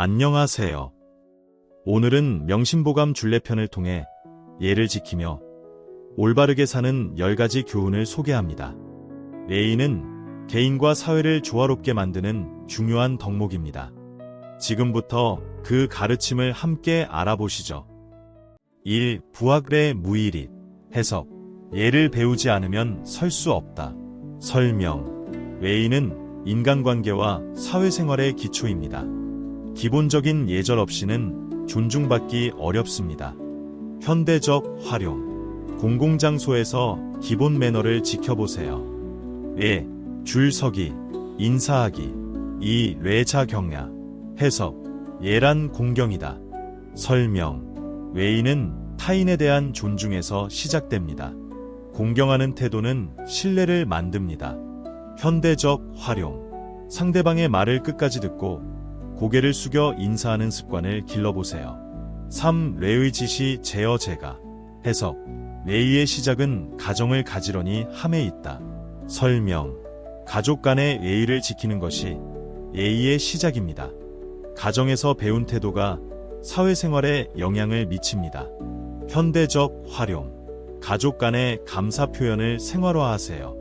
안녕하세요. 오늘은 명심보감 줄레편을 통해 예를 지키며 올바르게 사는 10가지 교훈을 소개합니다. 예의는 개인과 사회를 조화롭게 만드는 중요한 덕목입니다. 지금부터 그 가르침을 함께 알아보시죠. 1. 부학래 무일잇 해석 예를 배우지 않으면 설 수 없다. 설명 외인은 인간관계와 사회생활의 기초입니다. 기본적인 예절 없이는 존중받기 어렵습니다. 현대적 활용 공공장소에서 기본 매너를 지켜보세요. 예, 줄서기, 인사하기, 이 뇌자 경야, 해석, 예란 공경이다. 설명, 외인은 타인에 대한 존중에서 시작됩니다. 공경하는 태도는 신뢰를 만듭니다. 현대적 활용, 상대방의 말을 끝까지 듣고 고개를 숙여 인사하는 습관을 길러보세요. 3. 뇌의 지시 제어 제가, 해석, 뇌의 시작은 가정을 가지런히 함에 있다. 설명, 가족 간의 예의를 지키는 것이 예의의 시작입니다. 가정에서 배운 태도가 사회생활에 영향을 미칩니다. 현대적 활용, 가족 간의 감사 표현을 생활화하세요.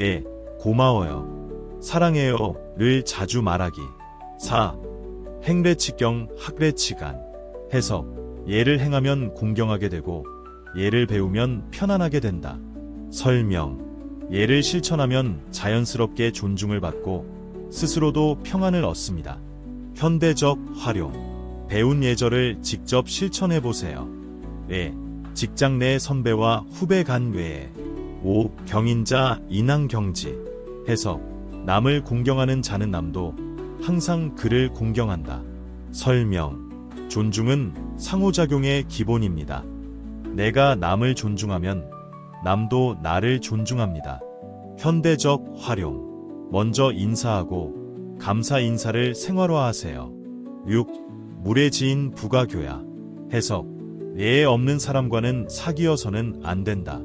예, 고마워요. 사랑해요.를 자주 말하기. 4. 행례치경 학례치간. 해석. 예를 행하면 공경하게 되고 예를 배우면 편안하게 된다. 설명. 예를 실천하면 자연스럽게 존중을 받고 스스로도 평안을 얻습니다. 현대적 활용. 배운 예절을 직접 실천해 보세요. 네. 직장 내 선배와 후배 간 외에 5. 경인자 인왕경지 해석 남을 공경하는 자는 남도 항상 그를 공경한다. 설명 존중은 상호작용의 기본입니다. 내가 남을 존중하면 남도 나를 존중합니다. 현대적 활용 먼저 인사하고 감사 인사를 생활화하세요. 6. 물에 지인 부가교야 해석 예에 없는 사람과는 사귀어서는 안 된다.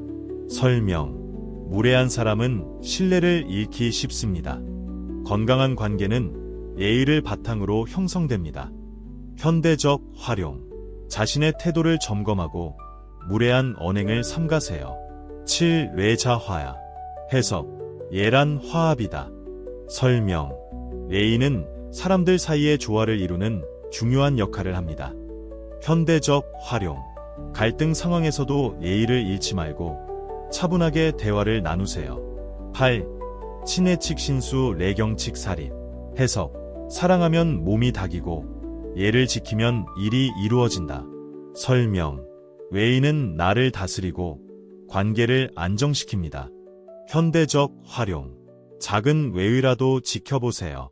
설명. 무례한 사람은 신뢰를 잃기 쉽습니다. 건강한 관계는 예의를 바탕으로 형성됩니다. 현대적 활용. 자신의 태도를 점검하고 무례한 언행을 삼가세요. 7. 뇌자화야. 해석. 예란 화합이다. 설명. 예의는 사람들 사이의 조화를 이루는 중요한 역할을 합니다. 현대적 활용. 갈등 상황에서도 예의를 잃지 말고 차분하게 대화를 나누세요. 8. 친해칙 신수 레경칙 사립. 해석. 사랑하면 몸이 닭이고 예를 지키면 일이 이루어진다. 설명. 외인은 나를 다스리고 관계를 안정시킵니다. 현대적 활용. 작은 외의라도 지켜보세요.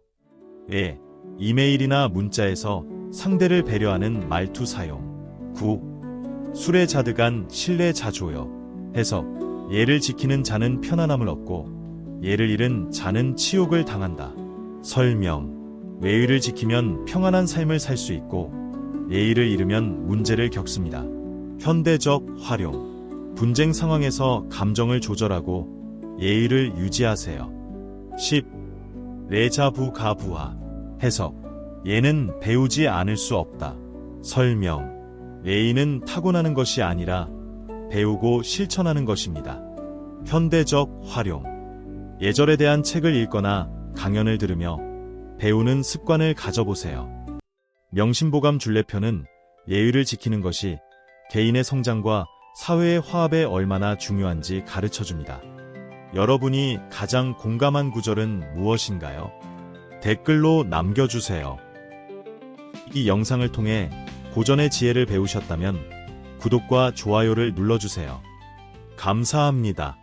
예. 이메일이나 문자에서 상대를 배려하는 말투 사용. 9. 술에 자득한 신뢰 자조요. 해석. 예를 지키는 자는 편안함을 얻고 예를 잃은 자는 치욕을 당한다. 설명. 외의를 지키면 평안한 삶을 살 수 있고 예의를 잃으면 문제를 겪습니다. 현대적 활용. 분쟁 상황에서 감정을 조절하고 예의를 유지하세요. 10. 레자부가부하. 해석. 예는 배우지 않을 수 없다. 설명. 예의는 타고나는 것이 아니라 배우고 실천하는 것입니다. 현대적 활용. 예절에 대한 책을 읽거나 강연을 들으며 배우는 습관을 가져보세요. 명심보감 줄레편은 예의를 지키는 것이 개인의 성장과 사회의 화합에 얼마나 중요한지 가르쳐 줍니다. 여러분이 가장 공감한 구절은 무엇인가요? 댓글로 남겨주세요. 이 영상을 통해 고전의 지혜를 배우셨다면 구독과 좋아요를 눌러주세요. 감사합니다.